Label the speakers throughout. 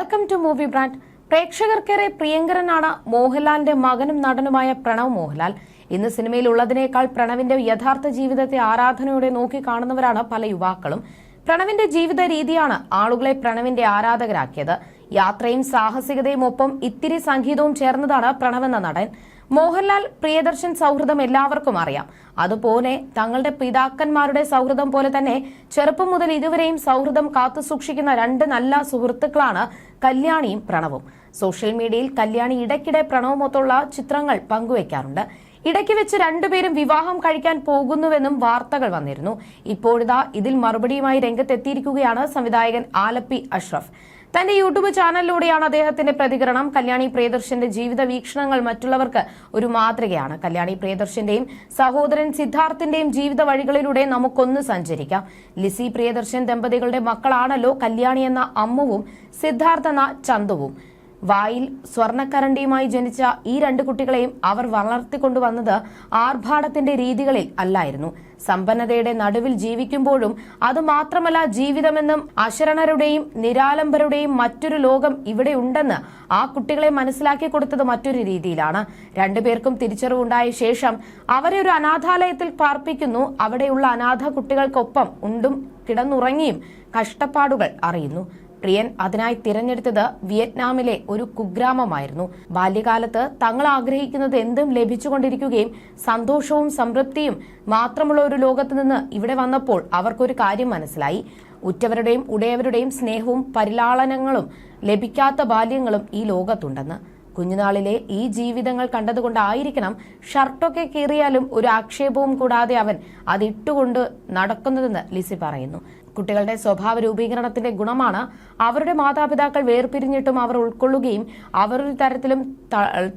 Speaker 1: Welcome to movie brand പ്രേക്ഷകർക്കേറെ പ്രിയങ്കരനാണ് മോഹൻലാലിന്റെ മകനും നടനുമായ പ്രണവ് മോഹൻലാൽ. ഇന്ന് സിനിമയിൽ ഉള്ളതിനേക്കാൾ പ്രണവിന്റെ യഥാർത്ഥ ജീവിതത്തെ ആരാധനയോടെ നോക്കി കാണുന്നവരാണ് പല യുവാക്കളും. പ്രണവിന്റെ ജീവിത രീതിയാണ് ആളുകളെ പ്രണവിന്റെ ആരാധകരാക്കിയത്. യാത്രയും സാഹസികതയും ഒപ്പം ഇത്തിരി സംഗീതവും ചേർന്നതാണ് പ്രണവ് എന്ന നടൻ. മോഹൻലാൽ പ്രിയദർശൻ സൗഹൃദം എല്ലാവർക്കും അറിയാം. അതുപോലെ തങ്ങളുടെ പിതാക്കന്മാരുടെ സൗഹൃദം പോലെ തന്നെ ചെറുപ്പം മുതൽ ഇതുവരെയും സൗഹൃദം കാത്തുസൂക്ഷിക്കുന്ന രണ്ട് നല്ല സുഹൃത്തുക്കളാണ് കല്യാണിയും പ്രണവും. സോഷ്യൽ മീഡിയയിൽ കല്യാണി ഇടയ്ക്കിടെ പ്രണവുമൊത്തുള്ള ചിത്രങ്ങൾ പങ്കുവയ്ക്കാറുണ്ട് ഇടയ്ക്ക് വെച്ച് രണ്ടുപേരും വിവാഹം കഴിക്കാൻ പോകുന്നുവെന്നും വാർത്തകൾ വന്നിരുന്നു. ഇപ്പോഴിതാ ഇതിൽ മറുപടിയുമായി രംഗത്തെത്തിയിരിക്കുകയാണ് സംവിധായകൻ ആലപ്പി അഷ്റഫ്. തന്റെ യൂട്യൂബ് ചാനലിലൂടെയാണ് അദ്ദേഹത്തിന്റെ പ്രതികരണം. കല്യാണി പ്രിയദർശന്റെ ജീവിത വീക്ഷണങ്ങൾ മറ്റുള്ളവർക്ക് ഒരു മാതൃകയാണ്. കല്യാണി പ്രിയദർശന്റെയും സഹോദരൻ സിദ്ധാർത്ഥിന്റെയും ജീവിത വഴികളിലൂടെ നമുക്കൊന്ന് സഞ്ചരിക്കാം. ലിസി പ്രിയദർശൻ ദമ്പതികളുടെ മക്കളാണല്ലോ കല്യാണി എന്ന അമ്മുവും സിദ്ധാർത്ഥ എന്ന ചന്തുവും. വായിൽ സ്വർണക്കരണ്ടിയുമായി ജനിച്ച ഈ രണ്ട് കുട്ടികളെയും അവർ വളർത്തിക്കൊണ്ടുവന്നത് ആർഭാടത്തിന്റെ രീതികളിൽ അല്ലായിരുന്നു. സമ്പന്നതയുടെ നടുവിൽ ജീവിക്കുമ്പോഴും അതുമാത്രമല്ല ജീവിതമെന്നും അശരണരുടെയും നിരാലംബരുടെയും മറ്റൊരു ലോകം ഇവിടെ ഉണ്ടെന്ന് ആ കുട്ടികളെ മനസ്സിലാക്കി കൊടുത്തത് മറ്റൊരു രീതിയിലാണ്. രണ്ടുപേർക്കും തിരിച്ചറിവുണ്ടായ ശേഷം അവരെ ഒരു അനാഥാലയത്തിൽ പാർപ്പിക്കുന്നു. അവിടെയുള്ള അനാഥ കുട്ടികൾക്കൊപ്പം ഉണ്ടും കിടന്നുറങ്ങിയും കഷ്ടപ്പാടുകൾ അറിയുന്നു. പ്രിയൻ അതിനായി തിരഞ്ഞെടുത്തത് വിയറ്റ്നാമിലെ ഒരു കുഗ്രാമമായിരുന്നു. ബാല്യകാലത്ത് തങ്ങൾ ആഗ്രഹിക്കുന്നത് എന്തും ലഭിച്ചുകൊണ്ടിരിക്കുകയും സന്തോഷവും സംതൃപ്തിയും മാത്രമുള്ള ഒരു ലോകത്ത് നിന്ന് ഇവിടെ വന്നപ്പോൾ അവർക്കൊരു കാര്യം മനസ്സിലായി. ഉറ്റവരുടെയും ഉടയവരുടെയും സ്നേഹവും പരിലാളനങ്ങളും ലഭിക്കാത്ത ബാല്യങ്ങളും ഈ ലോകത്തുണ്ടെന്ന്. കുഞ്ഞുനാളിലെ ഈ ജീവിതങ്ങൾ കണ്ടതുകൊണ്ടായിരിക്കണം ഷർട്ടൊക്കെ കീറിയാലും ഒരു ആക്ഷേപവും കൂടാതെ അവൻ അതിട്ടുകൊണ്ട് നടക്കുന്നതെന്ന് ലിസി പറയുന്നു. കുട്ടികളുടെ സ്വഭാവ രൂപീകരണത്തിന്റെ ഗുണമാണ് അവരുടെ മാതാപിതാക്കൾ വേർപിരിഞ്ഞിട്ടും അവർ ഉൾക്കൊള്ളുകയും അവർ ഒരു തരത്തിലും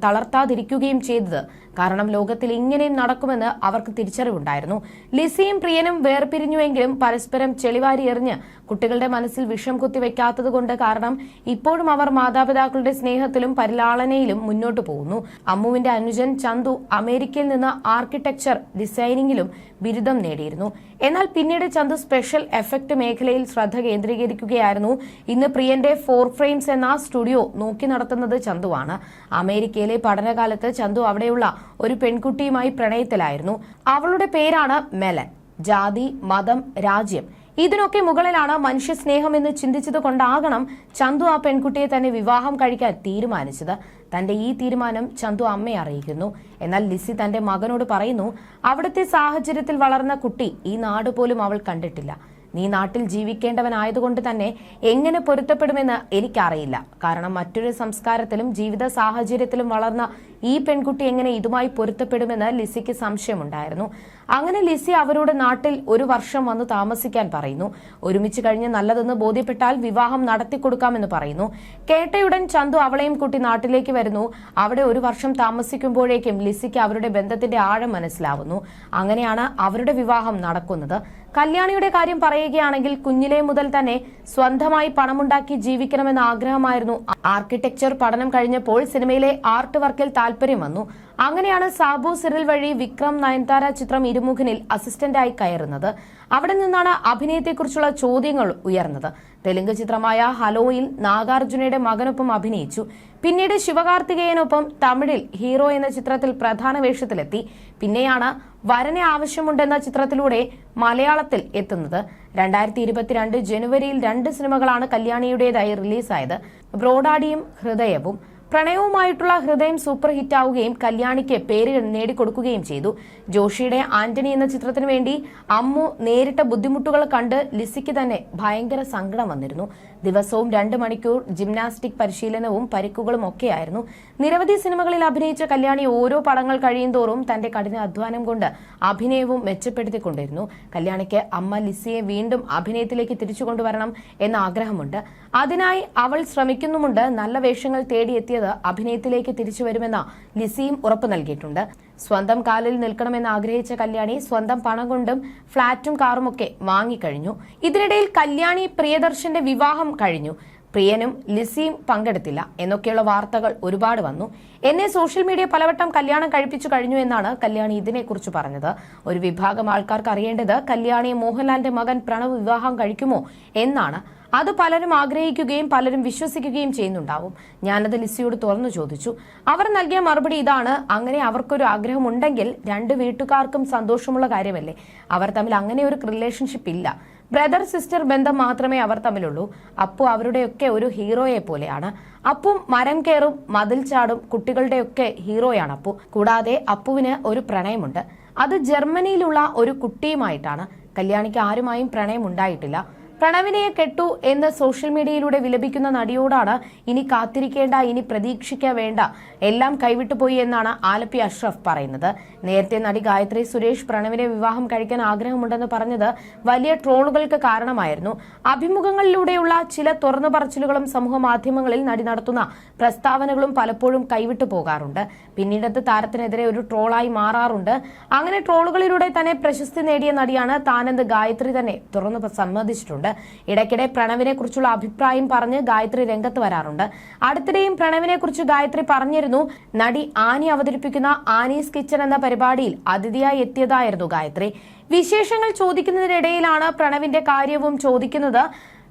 Speaker 1: തളർത്താതിരിക്കുകയും ചെയ്തത്. കാരണം ലോകത്തിൽ ഇങ്ങനെയും നടക്കുമെന്ന് അവർക്ക് തിരിച്ചറിവുണ്ടായിരുന്നു. ലിസിയും പ്രിയനും വേർപിരിഞ്ഞുവെങ്കിലും പരസ്പരം ചെളിവാരി എറിഞ്ഞ് കുട്ടികളുടെ മനസ്സിൽ വിഷം കുത്തിവെക്കാത്തത് കൊണ്ട് കാരണം ഇപ്പോഴും അവർ മാതാപിതാക്കളുടെ സ്നേഹത്തിലും പരിലാളനയിലും മുന്നോട്ടു പോകുന്നു. അമ്മുവിന്റെ അനുജൻ ചന്തു അമേരിക്കയിൽ നിന്ന് ആർക്കിടെക്ചർ ഡിസൈനിങ്ങിലും ബിരുദം നേടിയിരുന്നു. എന്നാൽ പിന്നീട് ചന്തു സ്പെഷ്യൽ എഫക്ട് മേഖലയിൽ ശ്രദ്ധ കേന്ദ്രീകരിക്കുകയായിരുന്നു. ഇന്ന് പ്രിയന്റെ ഫോർ ഫ്രെയിംസ് എന്ന സ്റ്റുഡിയോ നോക്കി നടത്തുന്നത് ചന്തുവാണ്. അമേരിക്കയിലെ പഠനകാലത്ത് ചന്തു അവിടെയുള്ള ഒരു പെൺകുട്ടിയുമായി പ്രണയത്തിലായിരുന്നു. അവളുടെ പേരാണ് മെലൻ. ജാതി മതം രാജ്യം. ഇതിനൊക്കെ മുകളിലാണ് മനുഷ്യ സ്നേഹം എന്ന് ചിന്തിച്ചത് കൊണ്ടാകണം ചന്തു ആ പെൺകുട്ടിയെ തന്നെ വിവാഹം കഴിക്കാൻ തീരുമാനിച്ചത്. തന്റെ ഈ തീരുമാനം ചന്തു അമ്മയെ അറിയിക്കുന്നു. എന്നാൽ ലിസി തന്റെ മകനോട് പറയുന്നു അവിടുത്തെ സാഹചര്യത്തിൽ വളർന്ന കുട്ടി ഈ നാട് പോലും അവൾ കണ്ടിട്ടില്ല. നീ നാട്ടിൽ ജീവിക്കേണ്ടവനായതുകൊണ്ട് തന്നെ എങ്ങനെ പൊരുത്തപ്പെടുമെന്ന് എനിക്കറിയില്ല. കാരണം മറ്റൊരു സംസ്കാരത്തിലും ജീവിത സാഹചര്യത്തിലും വളർന്ന ഈ പെൺകുട്ടി എങ്ങനെ ഇതുമായി പൊരുത്തപ്പെടുമെന്ന് ലിസിക്ക് സംശയമുണ്ടായിരുന്നു. അങ്ങനെ ലിസി അവരോട് നാട്ടിൽ ഒരു വർഷം വന്ന് താമസിക്കാൻ പറയുന്നു. ഒരുമിച്ച് കഴിഞ്ഞ് നല്ലതെന്ന് ബോധ്യപ്പെട്ടാൽ വിവാഹം നടത്തിക്കൊടുക്കാമെന്ന് പറയുന്നു. കേട്ടയുടൻ ചന്തു അവളെയും കുട്ടി നാട്ടിലേക്ക് വരുന്നു. അവിടെ ഒരു വർഷം താമസിക്കുമ്പോഴേക്കും ലിസിക്ക് അവരുടെ ബന്ധത്തിന്റെ ആഴം മനസ്സിലാവുന്നു. അങ്ങനെയാണ് അവരുടെ വിവാഹം നടക്കുന്നത്. കല്യാണിയുടെ കാര്യം പറയുകയാണെങ്കിൽ കുഞ്ഞിലെ മുതൽ തന്നെ സ്വന്തമായി പണമുണ്ടാക്കി ജീവിക്കണമെന്ന ആഗ്രഹമായിരുന്നു. ആർക്കിടെക്ചർ പഠനം കഴിഞ്ഞപ്പോൾ സിനിമയിലെ ആർട്ട് വർക്കിൽ താല്പര്യം വന്നു. അങ്ങനെയാണ് സാബു സിറിൽ വഴി വിക്രം നയൻതാര ചിത്രം ഇരുമുഖനിൽ അസിസ്റ്റന്റായി കയറുന്നത്. അവിടെ നിന്നാണ് അഭിനയത്തെക്കുറിച്ചുള്ള ചോദ്യങ്ങൾ ഉയർന്നത്. തെലുങ്ക് ചിത്രമായ ഹലോയിൽ നാഗാർജുനയുടെ മകനൊപ്പം അഭിനയിച്ചു. പിന്നീട് ശിവകാർത്തികേയനൊപ്പം തമിഴിൽ ഹീറോ എന്ന ചിത്രത്തിൽ പ്രധാന വേഷത്തിലെത്തി. പിന്നെയാണ് വരനെ ആവശ്യമുണ്ടെന്ന ചിത്രത്തിലൂടെ മലയാളത്തിൽ എത്തുന്നത്. രണ്ടായിരത്തി ഇരുപത്തിരണ്ട് ജനുവരിയിൽ രണ്ട് സിനിമകളാണ് കല്യാണിയുടേതായി റിലീസായത്. ബ്രോഡാഡിയും ഹൃദയവും. പ്രണയവുമായിട്ടുള്ള ഹൃദയം സൂപ്പർ ഹിറ്റാവുകയും കല്യാണിക്ക് പേര് നേടിക്കൊടുക്കുകയും ചെയ്തു. ജോഷിയുടെ ആന്റണി എന്ന ചിത്രത്തിന് വേണ്ടി അമ്മു നേരിട്ട ബുദ്ധിമുട്ടുകൾ കണ്ട് ലിസിക്ക് തന്നെ ഭയങ്കര സങ്കടം വന്നിരുന്നു. ദിവസവും രണ്ട് മണിക്കൂർ ജിംനാസ്റ്റിക് പരിശീലനവും പരിക്കുകളും ഒക്കെയായിരുന്നു. നിരവധി സിനിമകളിൽ അഭിനയിച്ച കല്യാണി ഓരോ പടങ്ങൾ കഴിയുന്തോറും തന്റെ കഠിന അധ്വാനം കൊണ്ട് അഭിനയവും മെച്ചപ്പെടുത്തിക്കൊണ്ടിരുന്നു. കല്യാണിക്ക് അമ്മ ലിസിയെ വീണ്ടും അഭിനയത്തിലേക്ക് തിരിച്ചു കൊണ്ടുവരണം എന്ന ആഗ്രഹമുണ്ട്. അതിനായി അവൾ ശ്രമിക്കുന്നുമുണ്ട്. നല്ല വേഷങ്ങൾ തേടിയെത്തിയത് അഭിനയത്തിലേക്ക് തിരിച്ചു വരുമെന്ന ലിസിയും ഉറപ്പു നൽകിയിട്ടുണ്ട്. സ്വന്തം കാലിൽ നിൽക്കണമെന്ന് ആഗ്രഹിച്ച കല്യാണി സ്വന്തം പണം കൊണ്ടും ഫ്ളാറ്റും കാറുമൊക്കെ വാങ്ങിക്കഴിഞ്ഞു. ഇതിനിടയിൽ കല്യാണി പ്രിയദർശന്റെ വിവാഹം കഴിഞ്ഞു. പ്രിയനും ലിസിയും പങ്കെടുത്തില്ല എന്നൊക്കെയുള്ള വാർത്തകൾ ഒരുപാട് വന്നു. എന്നെ സോഷ്യൽ മീഡിയ പലവട്ടം കല്യാണം കഴിപ്പിച്ചു കഴിഞ്ഞു എന്നാണ് കല്യാണി ഇതിനെക്കുറിച്ച് പറഞ്ഞത്. ഒരു വിഭാഗം ആൾക്കാർക്ക് അറിയേണ്ടത് കല്യാണിയെ മോഹൻലാലിന്റെ മകൻ പ്രണവ് വിവാഹം കഴിക്കുമോ എന്നാണ്. അത് പലരും ആഗ്രഹിക്കുകയും പലരും വിശ്വസിക്കുകയും ചെയ്യുന്നുണ്ടാവും. ഞാനത് ലിസിയോട് തുറന്നു ചോദിച്ചു. അവർ നൽകിയ മറുപടി ഇതാണ്. അങ്ങനെ അവർക്കൊരു ആഗ്രഹമുണ്ടെങ്കിൽ രണ്ട് വീട്ടുകാർക്കും സന്തോഷമുള്ള കാര്യമല്ലേ? അവർ തമ്മിൽ അങ്ങനെ ഒരു റിലേഷൻഷിപ്പ് ഇല്ല. ബ്രദർ സിസ്റ്റർ ബന്ധം മാത്രമേ അവർ തമ്മിലുള്ളൂ. അപ്പു അവരുടെയൊക്കെ ഒരു ഹീറോയെ പോലെയാണ്. അപ്പും മരം കയറും മതിൽ ചാടും കുട്ടികളുടെയൊക്കെ ഹീറോയാണ് അപ്പു. കൂടാതെ അപ്പുവിന് ഒരു പ്രണയമുണ്ട്. അത് ജർമ്മനിയിലുള്ള ഒരു കുട്ടിയുമായിട്ടാണ്. കല്യാണിക്ക് ആരുമായും പ്രണയം ഉണ്ടായിട്ടില്ല പ്രണവിനെ കെട്ടു എന്ന് സോഷ്യൽ മീഡിയയിലൂടെ വിലപിക്കുന്ന നടിയോടാണ് ഇനി കാത്തിരിക്കേണ്ട ഇനി പ്രതീക്ഷിക്ക വേണ്ട. എല്ലാം കൈവിട്ടു പോയി എന്നാണ് ആലപ്പി അഷ്റഫ് പറയുന്നത്. നേരത്തെ നടി ഗായത്രി സുരേഷ് പ്രണവിനെ വിവാഹം കഴിക്കാൻ ആഗ്രഹമുണ്ടെന്ന് പറഞ്ഞത് വലിയ ട്രോളുകൾക്ക് കാരണമായിരുന്നു. അഭിമുഖങ്ങളിലൂടെയുള്ള ചില തുറന്നു പറച്ചിലുകളും സമൂഹ മാധ്യമങ്ങളിൽ നടി നടത്തുന്ന പ്രസ്താവനകളും പലപ്പോഴും കൈവിട്ടു പോകാറുണ്ട്. പിന്നീടത്ത് താരത്തിനെതിരെ ഒരു ട്രോളായി മാറാറുണ്ട്. അങ്ങനെ ട്രോളുകളിലൂടെ തന്നെ പ്രശസ്തി നേടിയ നടിയാണ് താനെന്ന് ഗായത്രി തന്നെ തുറന്നു സമ്മതിച്ചിട്ടുണ്ട്. ഇടയ്ക്കിടെ പ്രണവിനെ കുറിച്ചുള്ള അഭിപ്രായം പറഞ്ഞ് ഗായത്രി രംഗത്ത് വരാറുണ്ട്. അടുത്തിടെയും പ്രണവിനെ കുറിച്ച് ഗായത്രി പറഞ്ഞിരുന്നു നടി ആനി അവതരിപ്പിക്കുന്ന ആനീസ് കിച്ചൺ എന്ന പരിപാടിയിൽ അതിഥിയായി എത്തിയതായിരുന്നു ഗായത്രി. വിശേഷങ്ങൾ ചോദിക്കുന്നതിനിടയിലാണ് പ്രണവിന്റെ കാര്യവും ചോദിക്കുന്നത്.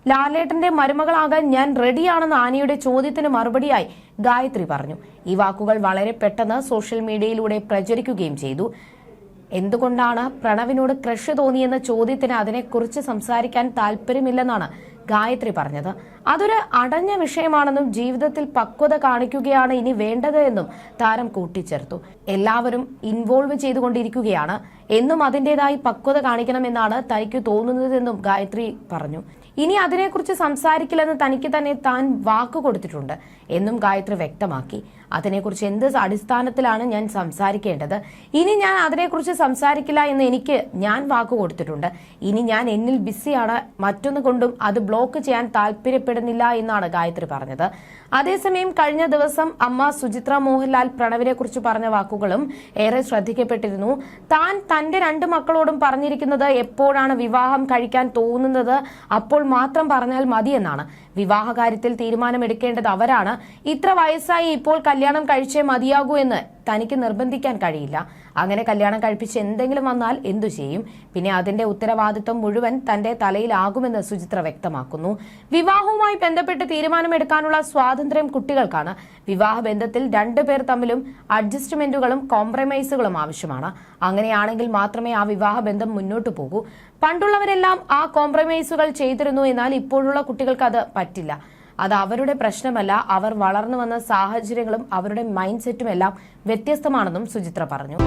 Speaker 1: ലാലേട്ടന്റെ മരുമകളാകാൻ ഞാൻ റെഡിയാണെന്ന് ആനിയുടെ ചോദ്യത്തിന് മറുപടിയായി ഗായത്രി പറഞ്ഞു. ഈ വാക്കുകൾ വളരെ പെട്ടെന്ന് സോഷ്യൽ മീഡിയയിലൂടെ പ്രചരിക്കുകയും ചെയ്തു. എന്തുകൊണ്ടാണ് പ്രണവിനോട് ക്രഷ് തോന്നിയെന്ന ചോദ്യത്തിന് അതിനെക്കുറിച്ച് സംസാരിക്കാൻ താല്പര്യമില്ലെന്നാണ് ഗായത്രി പറഞ്ഞത്. അതൊരു അടഞ്ഞ വിഷയമാണെന്നും ജീവിതത്തിൽ പക്വത കാണിക്കുകയാണ് ഇനി വേണ്ടത് എന്നും താരം കൂട്ടിച്ചേർത്തു. എല്ലാവരും ഇൻവോൾവ് ചെയ്തുകൊണ്ടിരിക്കുകയാണ്. എന്നും അതിന്റെതായി പക്വത കാണിക്കണമെന്നാണ് തനിക്ക് തോന്നുന്നതെന്നും ഗായത്രി പറഞ്ഞു. ഇനി അതിനെക്കുറിച്ച് സംസാരിക്കില്ലെന്ന് തനിക്ക് തന്നെ താൻ വാക്ക് കൊടുത്തിട്ടുണ്ട് എന്നും ഗായത്രി വ്യക്തമാക്കി. അതിനെക്കുറിച്ച് എന്ത് അടിസ്ഥാനത്തിലാണ് ഞാൻ സംസാരിക്കേണ്ടത്? ഇനി ഞാൻ അതിനെക്കുറിച്ച് സംസാരിക്കില്ല എന്ന് എനിക്ക് ഞാൻ വാക്ക് കൊടുത്തിട്ടുണ്ട്. ഇനി ഞാൻ എന്നിൽ ബിസിയാണ്. മറ്റൊന്ന് കൊണ്ടും അത് ബ്ലോക്ക് ചെയ്യാൻ താല്പര്യപ്പെടുന്നില്ല എന്നാണ് ഗായത്രി പറഞ്ഞത്. അതേസമയം കഴിഞ്ഞ ദിവസം അമ്മ സുചിത്ര മോഹൻലാൽ പ്രണവിനെ കുറിച്ച് പറഞ്ഞ വാക്കുകളും ഏറെ ശ്രദ്ധിക്കപ്പെട്ടിരുന്നു. താൻ തന്റെ രണ്ട് മക്കളോടും പറഞ്ഞിരിക്കുന്നത് എപ്പോഴാണ് വിവാഹം കഴിക്കാൻ തോന്നുന്നത്? അപ്പോൾ മാത്രം പറഞ്ഞാൽ മതിയെന്നാണ്. വിവാഹകാര്യത്തിൽ തീരുമാനമെടുക്കേണ്ടത് അവരാണ്. ഇത്ര വയസ്സായി ഇപ്പോൾ കല്യാണം കഴിച്ചേ മതിയാകൂ എന്ന് തനിക്ക് നിർബന്ധിക്കാൻ കഴിയില്ല. അങ്ങനെ കല്യാണം കഴിപ്പിച്ച് എന്തെങ്കിലും വന്നാൽ എന്തു ചെയ്യും? പിന്നെ അതിന്റെ ഉത്തരവാദിത്വം മുഴുവൻ തന്റെ തലയിലാകുമെന്ന് സുചിത്ര വ്യക്തമാക്കുന്നു. വിവാഹവുമായി ബന്ധപ്പെട്ട് തീരുമാനമെടുക്കാനുള്ള സ്വാതന്ത്ര്യം കുട്ടികൾക്കാണ്. വിവാഹ ബന്ധത്തിൽ രണ്ടുപേർ തമ്മിലും അഡ്ജസ്റ്റ്മെന്റുകളും കോംപ്രമൈസുകളും ആവശ്യമാണ്. അങ്ങനെയാണെങ്കിൽ മാത്രമേ ആ വിവാഹ ബന്ധം മുന്നോട്ടു പോകൂ. പണ്ടുള്ളവരെല്ലാം ആ കോംപ്രമൈസുകൾ ചെയ്തിരുന്നു എന്നാൽ ഇപ്പോഴുള്ള കുട്ടികൾക്ക് അത് പറ്റില്ല. അത് അവരുടെ പ്രശ്നമല്ല അവർ വളർന്നു വന്ന സാഹചര്യങ്ങളും അവരുടെ മൈൻഡ് സെറ്റും എല്ലാം വ്യത്യസ്തമാണെന്നും സുചിത്ര പറഞ്ഞു.